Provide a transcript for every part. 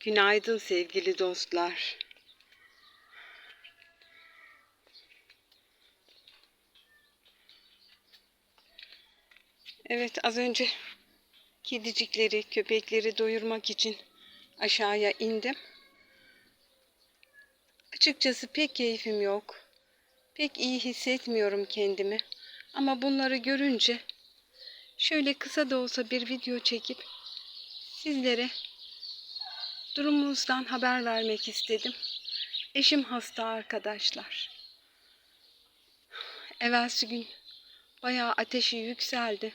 Günaydın sevgili dostlar. Evet az önce kedicikleri, köpekleri doyurmak için aşağıya indim. Açıkçası pek keyfim yok. Pek iyi hissetmiyorum kendimi. Ama bunları görünce şöyle kısa da olsa bir video çekip sizlere durumumuzdan haber vermek istedim. Eşim hasta arkadaşlar. Evvelsi gün bayağı ateşi yükseldi.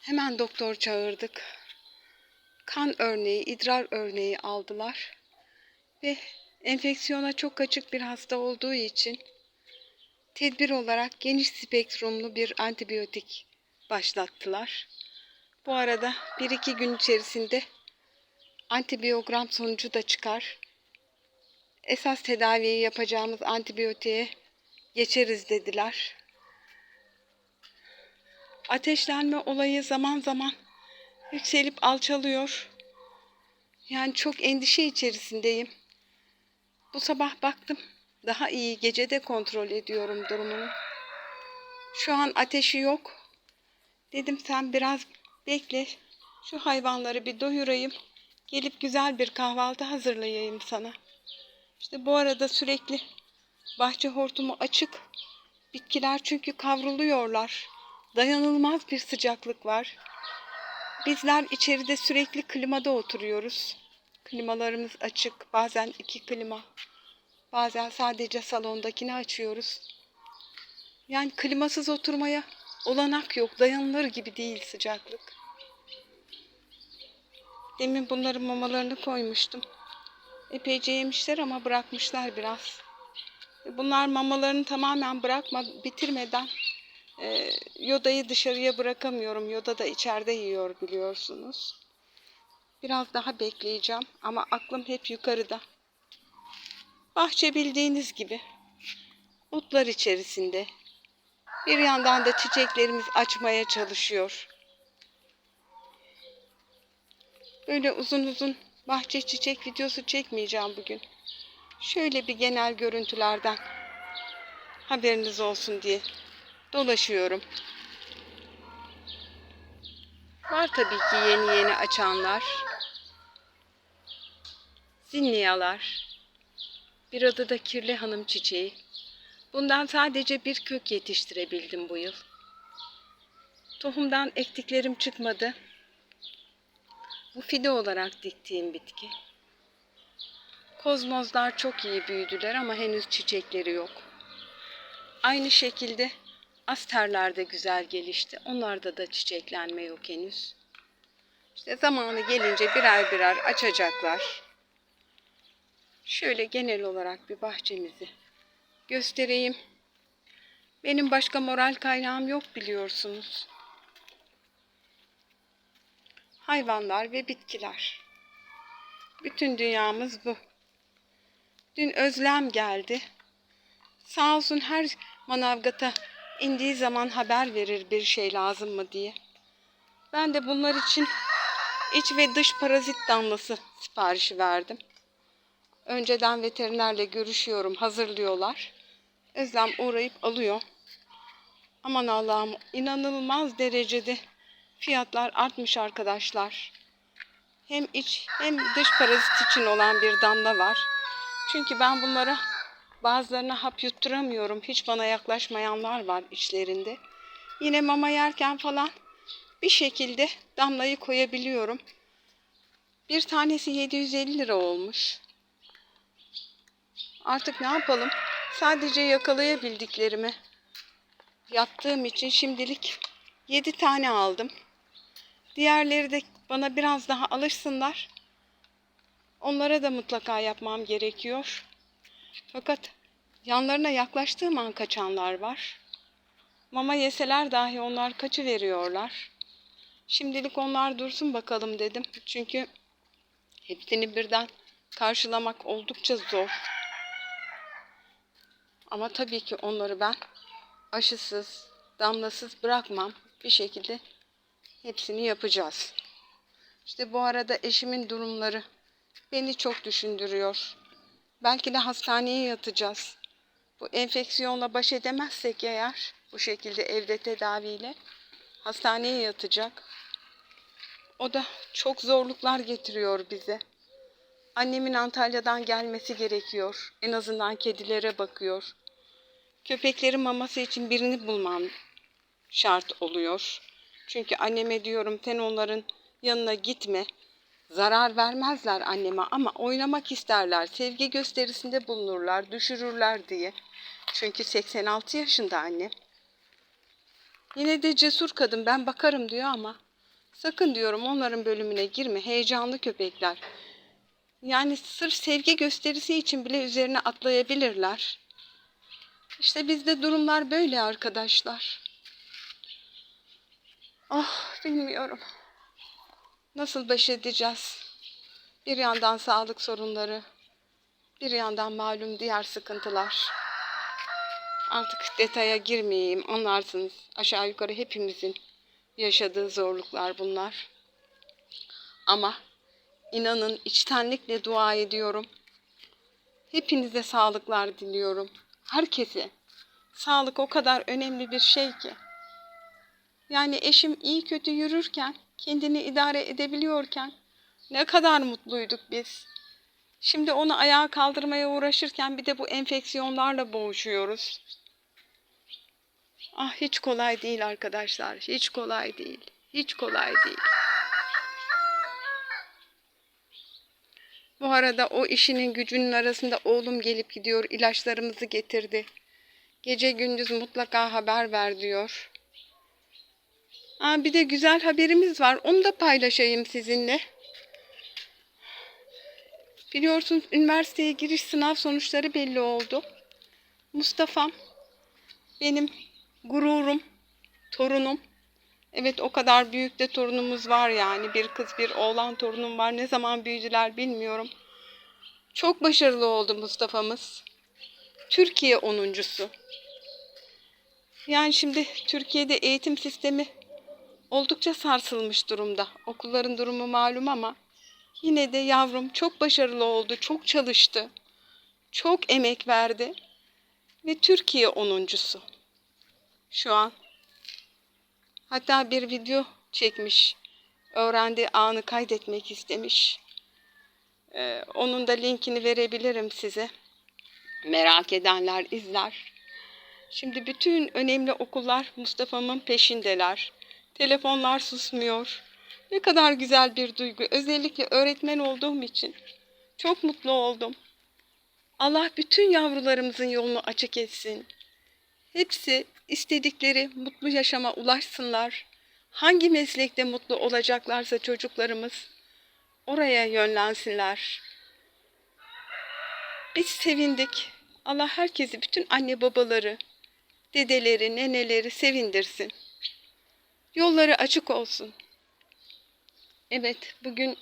Hemen doktor çağırdık. Kan örneği, idrar örneği aldılar. Ve enfeksiyona çok açık bir hasta olduğu için tedbir olarak geniş spektrumlu bir antibiyotik başlattılar. Bu arada bir iki gün içerisinde antibiyogram sonucu da çıkar. Esas tedaviyi yapacağımız antibiyotiğe geçeriz dediler. Ateşlenme olayı zaman zaman yükselip alçalıyor. Yani çok endişe içerisindeyim. Bu sabah baktım. Daha iyi gecede kontrol ediyorum durumunu. Şu an ateşi yok. Dedim sen biraz bekle. Şu hayvanları bir doyurayım. Gelip güzel bir kahvaltı hazırlayayım sana. İşte bu arada sürekli bahçe hortumu açık. Bitkiler çünkü kavruluyorlar. Dayanılmaz bir sıcaklık var. Bizler içeride sürekli klimada oturuyoruz. Klimalarımız açık. Bazen iki klima. Bazen sadece salondakini açıyoruz. Yani klimasız oturmaya olanak yok. Dayanılır gibi değil sıcaklık. Demin bunların mamalarını koymuştum. Epeyce yemişler ama bırakmışlar biraz. Bunlar mamalarını tamamen bırakma, bitirmeden e, Yoda'yı dışarıya bırakamıyorum. Yoda da içeride yiyor biliyorsunuz. Biraz daha bekleyeceğim ama aklım hep yukarıda. Bahçe bildiğiniz gibi otlar içerisinde. Bir yandan da çiçeklerimiz açmaya çalışıyor. Böyle uzun uzun bahçe çiçek videosu çekmeyeceğim bugün. Şöyle bir genel görüntülerden haberiniz olsun diye dolaşıyorum. Var tabii ki yeni yeni açanlar. Zinniyalar. Bir adı da kirli hanım çiçeği. Bundan sadece bir kök yetiştirebildim bu yıl. Tohumdan ektiklerim çıkmadı. Bu fide olarak diktiğim bitki. Kozmozlar çok iyi büyüdüler ama henüz çiçekleri yok. Aynı şekilde asterler de güzel gelişti. Onlarda da çiçeklenme yok henüz. İşte zamanı gelince birer birer açacaklar. Şöyle genel olarak bir bahçemizi göstereyim. Benim başka moral kaynağım yok biliyorsunuz. Hayvanlar ve bitkiler. Bütün dünyamız bu. Dün Özlem geldi. Sağ olsun her manavgata indiği zaman haber verir bir şey lazım mı diye. Ben de bunlar için iç ve dış parazit damlası siparişi verdim. Önceden veterinerle görüşüyorum, hazırlıyorlar. Özlem uğrayıp alıyor. Aman Allah'ım inanılmaz derecede fiyatlar artmış arkadaşlar. Hem iç hem dış parazit için olan bir damla var. Çünkü ben bunlara bazılarına hap yutturamıyorum. Hiç bana yaklaşmayanlar var içlerinde. Yine mama yerken falan bir şekilde damlayı koyabiliyorum. Bir tanesi 750 lira olmuş. Artık ne yapalım? Sadece yakalayabildiklerimi yaptığım için şimdilik 7 tane aldım. Diğerleri de bana biraz daha alışsınlar. Onlara da mutlaka yapmam gerekiyor. Fakat yanlarına yaklaştığım an kaçanlar var. Mama yeseler dahi onlar kaçı veriyorlar. Şimdilik onlar dursun bakalım dedim. Çünkü hepsini birden karşılamak oldukça zor. Ama tabii ki onları ben aşısız, damlasız bırakmam. Bir şekilde hepsini yapacağız. İşte bu arada eşimin durumları beni çok düşündürüyor. Belki de hastaneye yatacağız. Bu enfeksiyonla baş edemezsek eğer bu şekilde evde tedaviyle hastaneye yatacak. O da çok zorluklar getiriyor bize. Annemin Antalya'dan gelmesi gerekiyor. En azından kedilere bakıyor. Köpeklerin maması için birini bulmam şart oluyor. Çünkü anneme diyorum sen onların yanına gitme. Zarar vermezler anneme ama oynamak isterler. Sevgi gösterisinde bulunurlar, düşürürler diye. Çünkü 86 yaşında annem. Yine de cesur kadın ben bakarım diyor ama sakın diyorum onların bölümüne girme. Heyecanlı köpekler. Yani sırf sevgi gösterisi için bile üzerine atlayabilirler. İşte bizde durumlar böyle arkadaşlar. Ah bilmiyorum. Nasıl baş edeceğiz? Bir yandan sağlık sorunları, bir yandan malum diğer sıkıntılar. Artık detaya girmeyeyim, anlarsınız. Aşağı yukarı hepimizin yaşadığı zorluklar bunlar. Ama inanın içtenlikle dua ediyorum. Hepinize sağlıklar diliyorum. Herkese. Sağlık o kadar önemli bir şey ki. Yani eşim iyi kötü yürürken, kendini idare edebiliyorken ne kadar mutluyduk biz. Şimdi onu ayağa kaldırmaya uğraşırken bir de bu enfeksiyonlarla boğuşuyoruz. Ah hiç kolay değil arkadaşlar. Hiç kolay değil. Hiç kolay değil. Bu arada o işinin gücünün arasında oğlum gelip gidiyor. ilaçlarımızı getirdi. Gece gündüz mutlaka haber ver diyor. Aa, bir de güzel haberimiz var. Onu da paylaşayım sizinle. Biliyorsunuz üniversiteye giriş sınav sonuçları belli oldu. Mustafa'm benim gururum, torunum. Evet o kadar büyük de torunumuz var yani. Bir kız bir oğlan torunum var. Ne zaman büyüdüler bilmiyorum. Çok başarılı oldu Mustafa'mız. Türkiye onuncusu. Yani şimdi Türkiye'de eğitim sistemi oldukça sarsılmış durumda. Okulların durumu malum ama yine de yavrum çok başarılı oldu, çok çalıştı. Çok emek verdi ve Türkiye onuncusu. Şu an hatta bir video çekmiş. Öğrendiği anı kaydetmek istemiş. Ee, onun da linkini verebilirim size. Merak edenler izler. Şimdi bütün önemli okullar Mustafa'mın peşindeler. Telefonlar susmuyor. Ne kadar güzel bir duygu. Özellikle öğretmen olduğum için çok mutlu oldum. Allah bütün yavrularımızın yolunu açık etsin. Hepsi istedikleri mutlu yaşama ulaşsınlar. Hangi meslekte mutlu olacaklarsa çocuklarımız oraya yönlensinler. Biz sevindik. Allah herkesi, bütün anne babaları, dedeleri, neneleri sevindirsin. Yolları açık olsun. Evet, bugün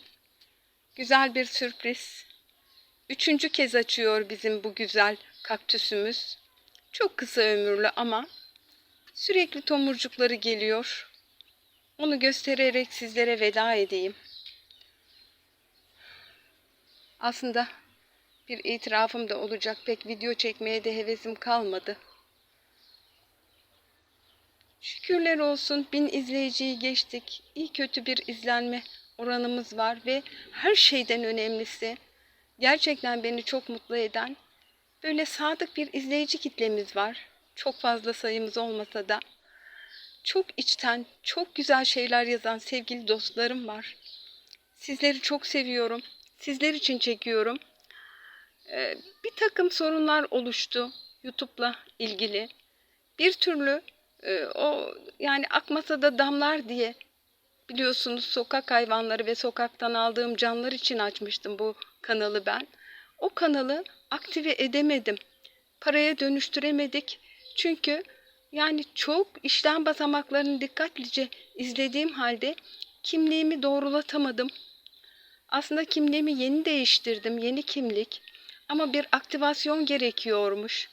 güzel bir sürpriz. Üçüncü kez açıyor bizim bu güzel kaktüsümüz. Çok kısa ömürlü ama sürekli tomurcukları geliyor. Onu göstererek sizlere veda edeyim. Aslında bir itirafım da olacak. Pek video çekmeye de hevesim kalmadı. Şükürler olsun bin izleyiciyi geçtik. İyi kötü bir izlenme oranımız var ve her şeyden önemlisi gerçekten beni çok mutlu eden böyle sadık bir izleyici kitlemiz var. Çok fazla sayımız olmasa da çok içten, çok güzel şeyler yazan sevgili dostlarım var. Sizleri çok seviyorum. Sizler için çekiyorum. Ee, bir takım sorunlar oluştu YouTube'la ilgili. Bir türlü e, o yani akmasa da damlar diye biliyorsunuz sokak hayvanları ve sokaktan aldığım canlar için açmıştım bu kanalı ben. O kanalı aktive edemedim. Paraya dönüştüremedik. Çünkü yani çok işlem basamaklarını dikkatlice izlediğim halde kimliğimi doğrulatamadım. Aslında kimliğimi yeni değiştirdim, yeni kimlik. Ama bir aktivasyon gerekiyormuş.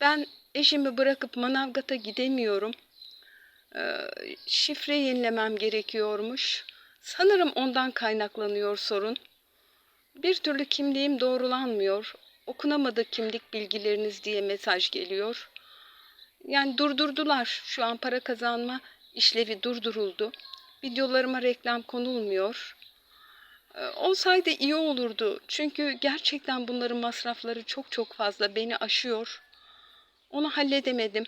Ben eşimi bırakıp Manavgat'a gidemiyorum. Ee, şifre yenilemem gerekiyormuş. Sanırım ondan kaynaklanıyor sorun. Bir türlü kimliğim doğrulanmıyor. Okunamadı kimlik bilgileriniz diye mesaj geliyor. Yani durdurdular. Şu an para kazanma işlevi durduruldu. Videolarıma reklam konulmuyor. Ee, Olsaydı iyi olurdu. Çünkü gerçekten bunların masrafları çok çok fazla. Beni aşıyor. Onu halledemedim.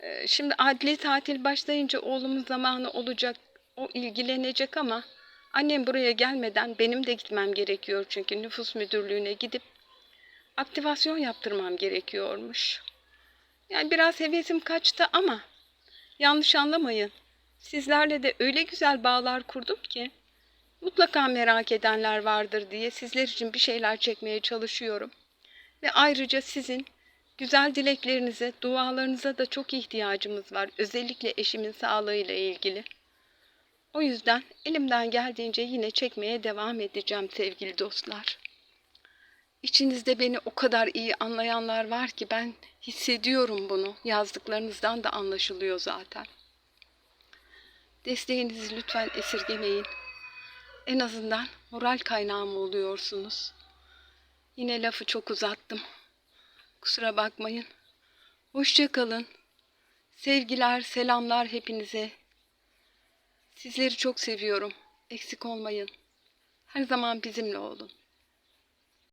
Ee, Şimdi adli tatil başlayınca oğlumun zamanı olacak. O ilgilenecek ama annem buraya gelmeden benim de gitmem gerekiyor. Çünkü nüfus müdürlüğüne gidip aktivasyon yaptırmam gerekiyormuş. Yani biraz hevesim kaçtı ama yanlış anlamayın. Sizlerle de öyle güzel bağlar kurdum ki mutlaka merak edenler vardır diye sizler için bir şeyler çekmeye çalışıyorum. Ve ayrıca sizin güzel dileklerinize, dualarınıza da çok ihtiyacımız var. Özellikle eşimin sağlığıyla ilgili. O yüzden elimden geldiğince yine çekmeye devam edeceğim sevgili dostlar. İçinizde beni o kadar iyi anlayanlar var ki ben hissediyorum bunu. Yazdıklarınızdan da anlaşılıyor zaten. Desteğinizi lütfen esirgemeyin. En azından moral kaynağım oluyorsunuz. Yine lafı çok uzattım. Kusura bakmayın. Hoşça kalın. Sevgiler, selamlar hepinize. Sizleri çok seviyorum. Eksik olmayın. Her zaman bizimle olun.